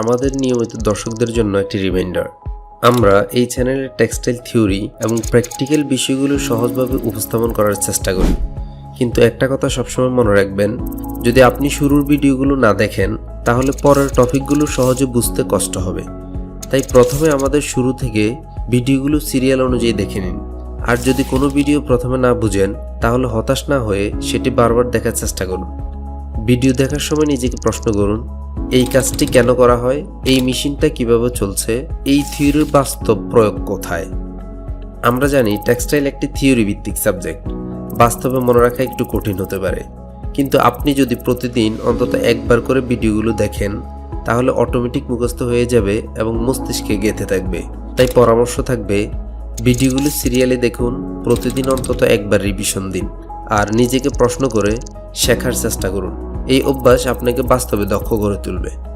আমাদের নিয়মিত দর্শকদের জন্য একটি রিমাইন্ডার আমরা এই চ্যানেলের টেক্সটাইল থিওরি এবং প্র্যাকটিক্যাল বিষয়গুলো সহজভাবে উপস্থাপন করার চেষ্টা করি। কিন্তু একটা কথা সবসময় মনে রাখবেন, যদি আপনি শুরুর ভিডিওগুলো না দেখেন, তাহলে পরের টপিকগুলো সহজে বুঝতে কষ্ট হবে। তাই প্রথমে আমাদের শুরু থেকে ভিডিওগুলো সিরিয়াল অনুযায়ী দেখে নিন। আর যদি কোনো ভিডিও প্রথমে না বুঝেন, তাহলে হতাশ না হয়ে সেটি বারবার দেখার চেষ্টা করুন। ভিডিও দেখার সময় নিজেকে প্রশ্ন করুন এই কাজটি কেন করা হয়? এই মেশিনটা কীভাবে চলছে? এই থিওরির বাস্তব প্রয়োগ কোথায়? আমরা জানি টেক্সটাইল একটি থিওরি ভিত্তিক সাবজেক্ট। বাস্তবে মনে রাখা একটু কঠিন হতে পারে। কিন্তু আপনি যদি প্রতিদিন অন্তত একবার করে ভিডিওগুলো দেখেন, তাহলে অটোমেটিক মুখস্থ হয়ে যাবে এবং মস্তিষ্কে গেঁথে থাকবে। তাই পরামর্শ থাকবে, ভিডিওগুলো সিরিয়ালে দেখুন, প্রতিদিন অন্তত একবার রিভিশন দিন, আর নিজেকে প্রশ্ন করে শেখার চেষ্টা করুন। এই অভ্যাস আপনাকে বাস্তবে দক্ষ করে তুলবে।